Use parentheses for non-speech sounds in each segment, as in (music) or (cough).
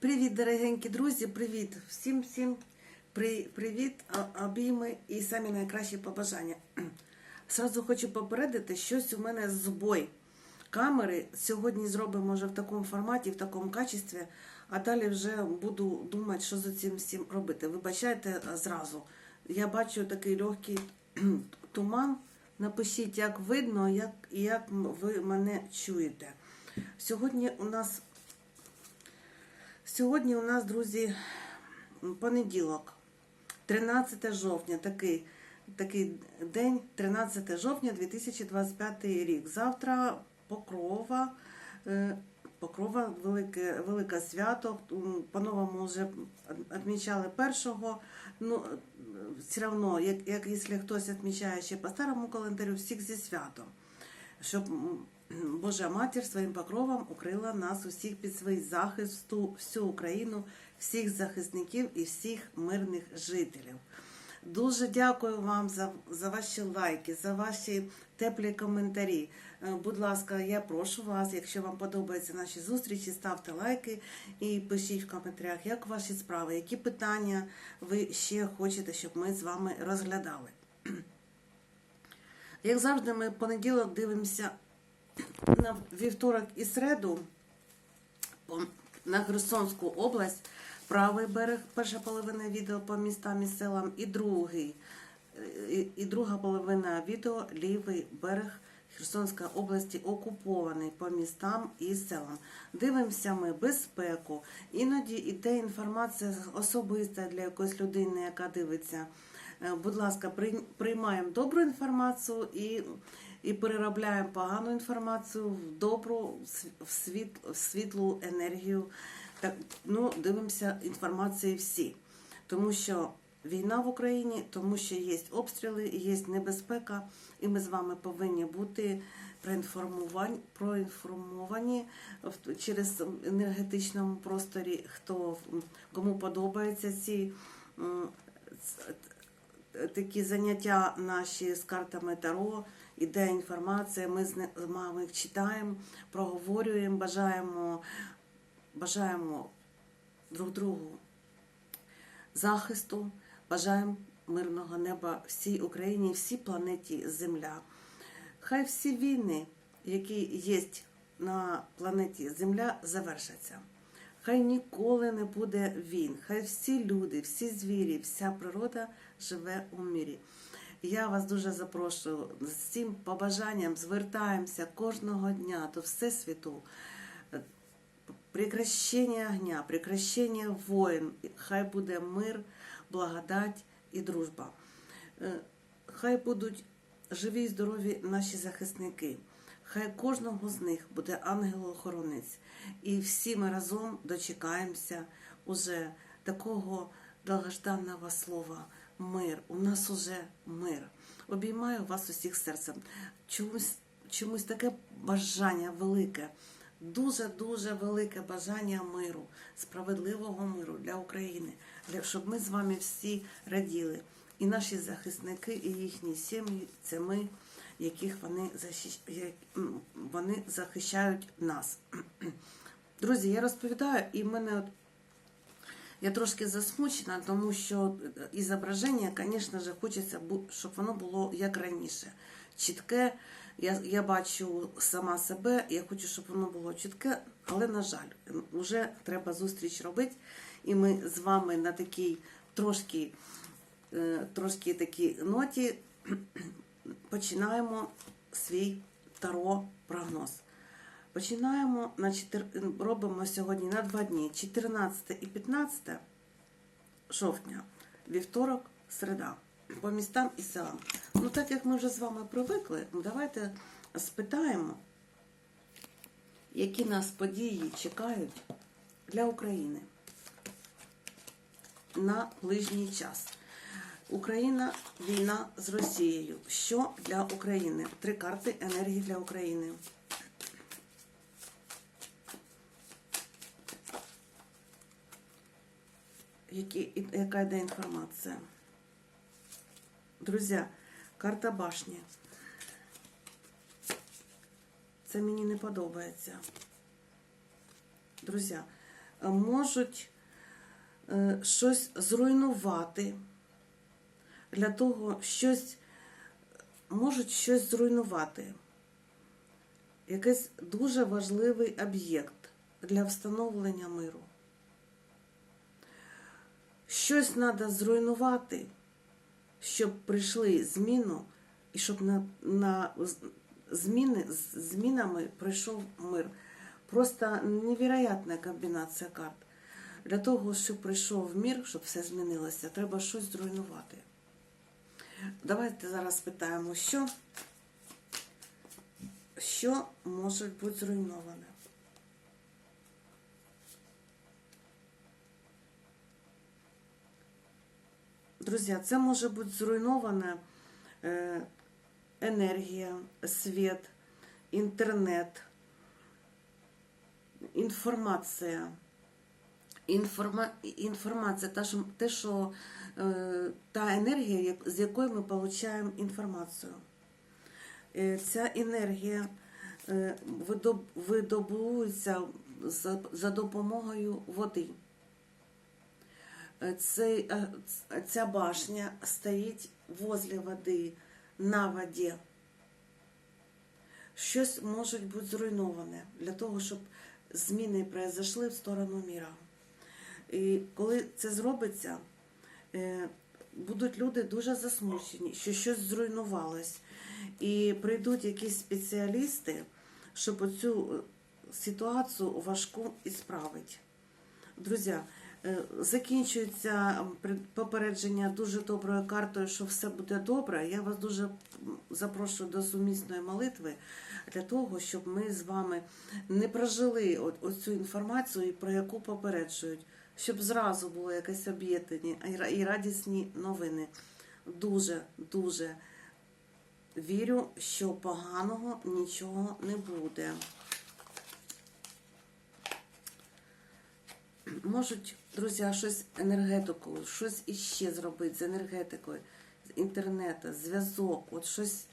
Привіт, дорогенькі друзі, привіт! Всім всім при, привіт, обійми і самі найкращі побажання. (clears throat) Сразу хочу попередити, щось у мене збой камери. Сьогодні зробимо вже в такому форматі, в такому качестві, а далі вже буду думати, що за цим всім робити. Вибачайте зразу. Я бачу такий легкий (clears throat) туман. Напишіть, як видно, як, як ви мене чуєте. Сьогодні у нас Сьогодні у нас, друзі, понеділок, 13 жовтня, такий, такий день, 13 жовтня 2025 рік. Завтра Покрова, е, Покрова, велике, велике свято. По-новому вже відмічали першого. Ну, все одно, як, як якщо хтось відмічає ще по старому календарю, всіх зі святом. Щоб Божа матір своїм покровом укрила нас усіх під свій захист, всю Україну, всіх захисників і всіх мирних жителів. Дуже дякую вам за, за ваші лайки, за ваші теплі коментарі. Е, Будь ласка, я прошу вас, якщо вам подобаються наші зустрічі, ставте лайки і пишіть в коментарях, як ваші справи, які питання ви ще хочете, щоб ми з вами розглядали. Як завжди, ми понеділок дивимося на вівторок і середу на Херсонську область, правий берег, перша половина відео по містам і селам, і другий, е, і, друга половина відео лівий берег Херсонської області окупований по містам і селам. Дивимося ми безпеку. Іноді іде інформація особиста для якоїсь людини, яка дивиться. Е, Будь ласка, приймаємо добру інформацію і, і переробляємо погану інформацію в добру, в світ, в світлу енергію. Так, ну, дивимося інформації всі. Тому що війна в Україні, тому що є обстріли, є небезпека, і ми з вами повинні бути проінформовані, проінформовані через енергетичному просторі, хто кому подобаються ці. такі заняття наші з картами Таро, іде інформація, ми з їх читаємо, проговорюємо, бажаємо, бажаємо друг другу захисту, бажаємо мирного неба всій Україні, всій планеті Земля. Хай всі війни, які є на планеті Земля, завершаться. Хай ніколи не буде війн, хай всі люди, всі звірі, вся природа живе у мірі. Я вас дуже запрошую з цим побажанням звертаємося кожного дня до Всесвіту. Прекращення огня, прекращення воїн, хай буде мир, благодать і дружба. Е, Хай будуть живі і здорові наші захисники. Хай кожного з них буде ангел-охоронець. І всі ми разом дочекаємося уже такого довгожданого слова мир. У нас уже мир. Обіймаю вас усіх серцем. Чомусь, чомусь таке бажання велике, дуже-дуже велике бажання миру, справедливого миру для України, для, щоб ми з вами всі раділи. І наші захисники, і їхні сім'ї це ми, яких вони, вони захищають нас. (clears throat) Друзі, я розповідаю, і в мене от я трошки засмучена, тому що і зображення, звісно ж, хочеться, щоб воно було як раніше. Чітке. Я, я бачу сама себе, я хочу, щоб воно було чітке, але, на жаль, вже треба зустріч робити. І ми з вами на такій трошки, е, трошки такій ноті (clears throat) починаємо свій таро прогноз. Починаємо на 4, робимо сьогодні на два дні 14 і 15 жовтня, вівторок, середа, по містам і селам. Ну, так як ми вже з вами привикли, ну, давайте спитаємо, які нас події чекають для України на ближній час. Україна, війна з Росією. Що для України? Три карти енергії для України. Які, яка йде інформація. Друзі, карта башні. Це мені не подобається. Друзі, е, можуть е, щось зруйнувати. Для того щось можуть щось зруйнувати. Якийсь дуже важливий об'єкт для встановлення миру. Щось треба зруйнувати, щоб прийшли зміну, і щоб на, на зміни, з змінами прийшов мир. Просто невероятна комбінація карт. Для того, щоб прийшов мир, щоб все змінилося, треба щось зруйнувати. Давайте зараз спитаємо, що, що може бути зруйноване. Друзі, це може бути зруйнована е, енергія, світ, інтернет, інформація. Інформа... Інформація, та, що, те, що е, та енергія, з якої ми отримуємо інформацію. Е, ця енергія видобується за допомогою води. Цей, е, ця башня стоїть возле води, на воді. Щось може бути зруйноване для того, щоб зміни произошли в сторону міра. І коли це зробиться, е, будуть люди дуже засмучені, що щось зруйнувалось. І прийдуть якісь спеціалісти, щоб оцю е, ситуацію важку і справити. Друзі, закінчується пред- попередження дуже доброю картою, що все буде добре. Я вас дуже запрошую до сумісної молитви для того, щоб ми з вами не прожили оцю інформацію, про яку попереджують, щоб зразу було якесь об'єднання і радісні новини. Дуже, дуже вірю, що поганого нічого не буде. Можуть, друзі, щось енергетикою, щось іще зробити з енергетикою, з інтернету, зв'язок, от щось,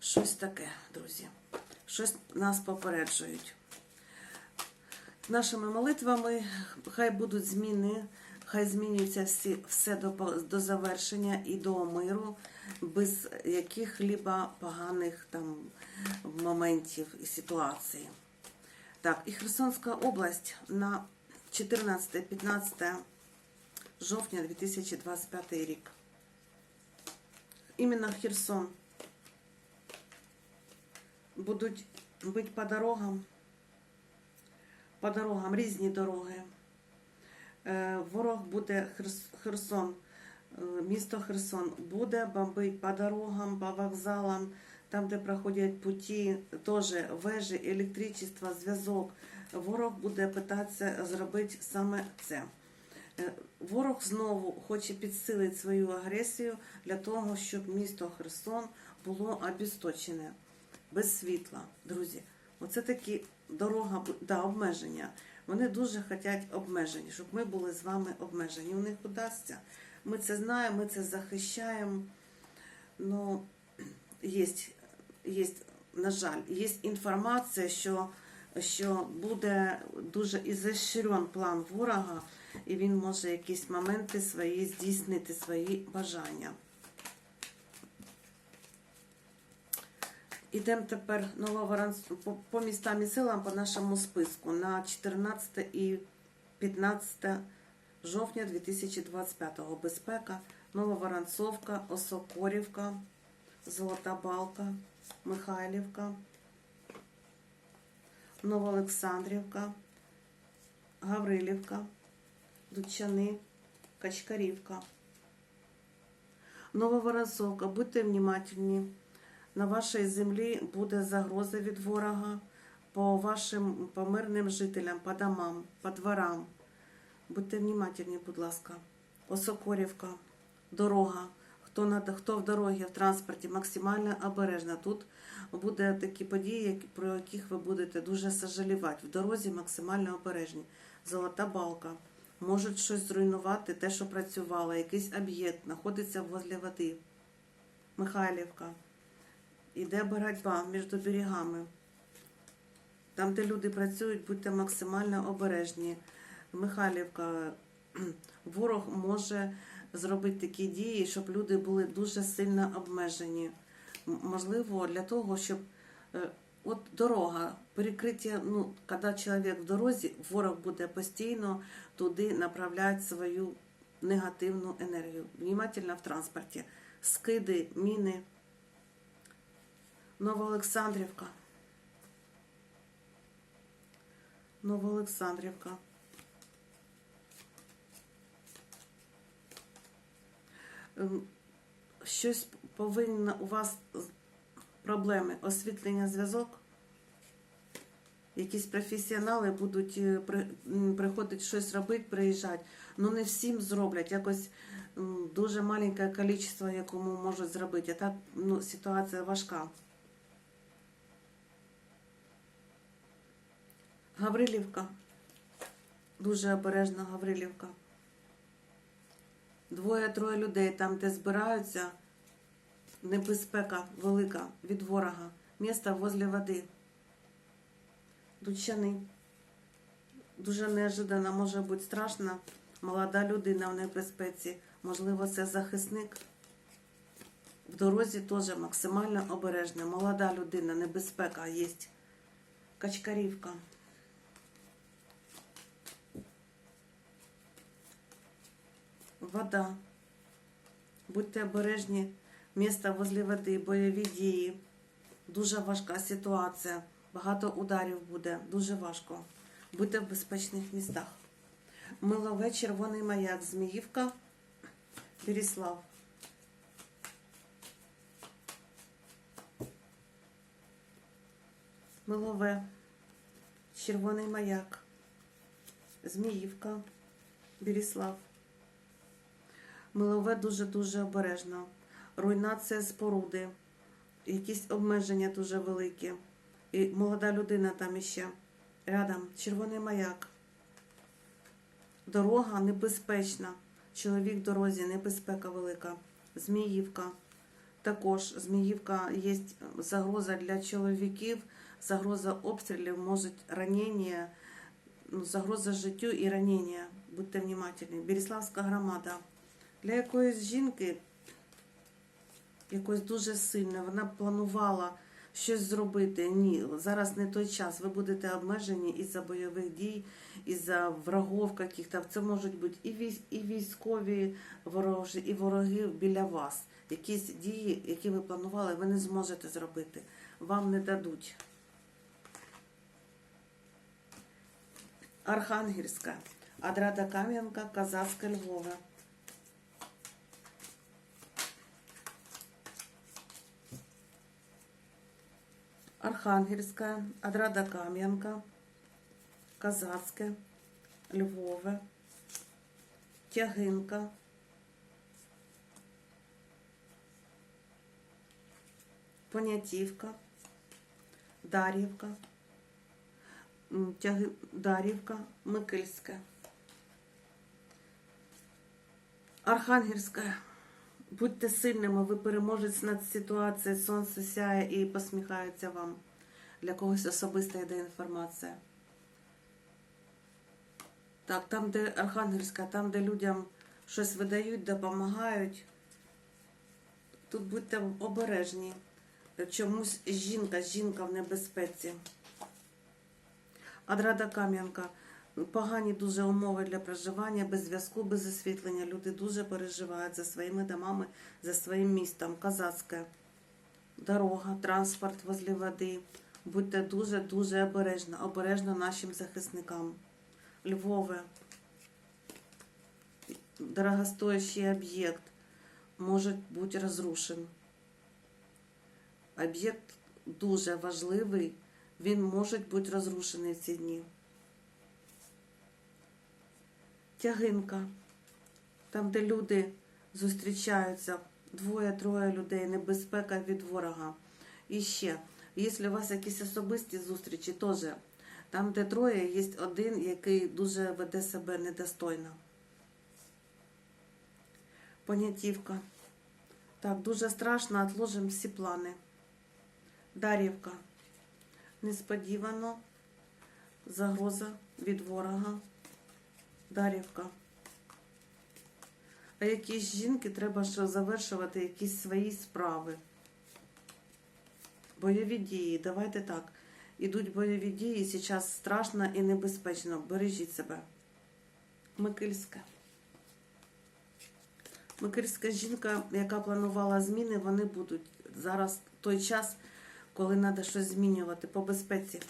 щось таке, друзі. Щось нас попереджують. Нашими молитвами хай будуть зміни, хай змінюється всі, все до, до завершення і до миру, без яких-либо поганих там моментів і ситуацій. Так, і Херсонська область на 14-15 жовтня 2025 рік. Іменно Херсон будуть бити по дорогам, по дорогам різні дороги. Е, Ворог буде Херсон, е, місто Херсон буде бомбити по дорогам, по вокзалам, там, де проходять путі, теж вежі, електричество, зв'язок. Ворог буде питатися зробити саме це. Е, Ворог знову хоче підсилити свою агресію для того, щоб місто Херсон було обісточене без світла. Друзі, оце такі дорога, да, обмеження. Вони дуже хочуть обмежені, щоб ми були з вами обмежені. У них удасться. Ми це знаємо, ми це захищаємо. Ну, (clears throat) є, є, на жаль, є інформація, що, що буде дуже ізощрен план ворога, і він може якісь моменти свої здійснити свої бажання. Ідемо тепер по, містам і селам по нашому списку на 14 і 15 жовтня 2025 Безпека, Нововоронцовка, Осокорівка, Золота Балка, Михайлівка, Новоолександрівка, Гаврилівка, Дучани, Качкарівка. Нововоронцовка, будьте внимательні. На вашій землі буде загроза від ворога по вашим по мирним жителям, по домам, по дворам. Будьте внимательні, будь ласка. Осокорівка, дорога. Хто на хто в дорогі, в транспорті, максимально обережно. Тут буде такі події, про яких ви будете дуже сожалівати. В дорозі максимально обережні. Золота балка. Можуть щось зруйнувати, те, що працювало, якийсь об'єкт знаходиться возле води. Михайлівка. Іде боротьба між берегами. Там, де люди працюють, будьте максимально обережні. Михайлівка, (clears throat) ворог може зробити такі дії, щоб люди були дуже сильно обмежені. Можливо, для того, щоб е, от дорога, перекриття, ну, коли чоловік в дорозі, ворог буде постійно туди направляти свою негативну енергію. Внимательно в транспорті. Скиди, міни. Новоолександрівка. Новоолександрівка. Щось повинно у вас проблеми. Освітлення зв'язок. Якісь професіонали будуть е, приходити щось робити, приїжджати. Ну не всім зроблять. Якось дуже маленьке кількість, якому можуть зробити. А так ну, ситуація важка. Гаврилівка. Дуже обережно Гаврилівка. Двоє-троє людей там, де збираються, небезпека велика від ворога. Місто возле води. Дучани. Дуже неожиданно може бути страшно. Молода людина в небезпеці. Можливо, це захисник. В дорозі теж максимально обережно. Молода людина, небезпека є. Качкарівка. Вода. Будьте обережні. Місто возле води, бойові дії. Дуже важка ситуація. Багато ударів буде. Дуже важко. Будьте в безпечних містах. Милове, червоний маяк, Зміївка, Беріслав. Милове, червоний маяк, Зміївка, Беріслав. Милове дуже-дуже обережно. Руйнація споруди, якісь обмеження дуже великі. І молода людина там іще. Рядом червоний маяк. Дорога небезпечна. Чоловік в дорозі, небезпека велика. Зміївка. Також Зміївка є загроза для чоловіків, загроза обстрілів, може ранення, ну, загроза життю і ранення. Будьте внимательні. Беріславська громада. Для якоїсь жінки, якось дуже сильно, вона планувала щось зробити. Ні, зараз не той час. Ви будете обмежені із-за бойових дій, із-за врагов каких-то. Це можуть бути і військові ворожі, і вороги біля вас. Якісь дії, які ви планували, ви не зможете зробити. Вам не дадуть. Архангельська, Адрада Кам'янка, Казацька Львова. Архангельська, Адрада Кам'янка, Казацьке, Львове, Тягинка, Понятівка, Дар'ївка, м, Тяги... Дар'ївка, Микильська, Архангельська. Будьте сильними, ви переможець над ситуацією, сонце сяє і посміхається вам. Для когось особиста йде інформація. Так, там, де Архангельська, там, де людям щось видають, допомагають. Тут будьте обережні. Чомусь жінка, жінка в небезпеці. Адрада Кам'янка. Погані дуже умови для проживання, без зв'язку, без освітлення. Люди дуже переживають за своїми домами, за своїм містом. Казацьке. Дорога, транспорт возле води. Будьте дуже-дуже обережно, обережно нашим захисникам. Львове. Дорогостоящий об'єкт може бути розрушен. Об'єкт дуже важливий, він може бути розрушений в ці дні. Тягинка. Там, де люди зустрічаються, двоє-троє людей, небезпека від ворога. І ще, якщо у вас якісь особисті зустрічі, теж там, де троє, є один, який дуже веде себе недостойно. Понятівка. Так, дуже страшно, отложимо всі плани. Дарівка. Несподівано. Загроза від ворога. Дарівка. А якісь жінки треба що завершувати якісь свої справи. Бойові дії, давайте так. Ідуть бойові дії, зараз страшно і небезпечно. Бережіть себе. Микильська. Микильська жінка, яка планувала зміни, вони будуть. Зараз той час, коли треба щось змінювати по безпеці.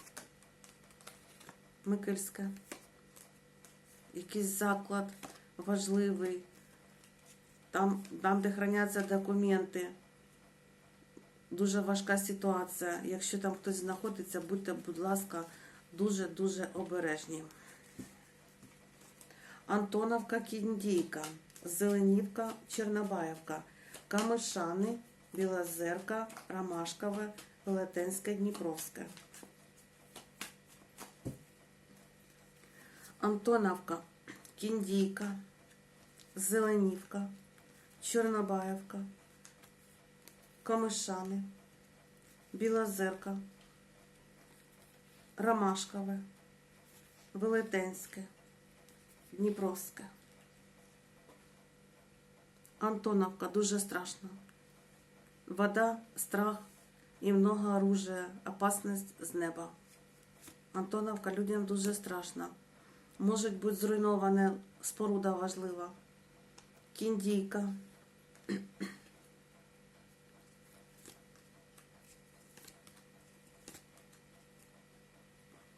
Микильська. Якийсь заклад важливий. Там, там де храняться документи. Дуже важка ситуація. Якщо там хтось знаходиться, будьте, будь ласка, дуже-дуже обережні. Антоновка Кіндійка, Зеленівка, Чернобаївка, Камишани, Білозерка, Ромашкове, Велетенське, Дніпровське. Антоновка, Кіндійка, Зеленівка, Чорнобаївка, Камишани, Білозерка, Ромашкове, Велетенське, Дніпровське. Антоновка дуже страшно. Вода, страх і много оружия, опасність з неба. Антоновка людям дуже страшно. Може бути зруйнована споруда важлива. Кіндійка.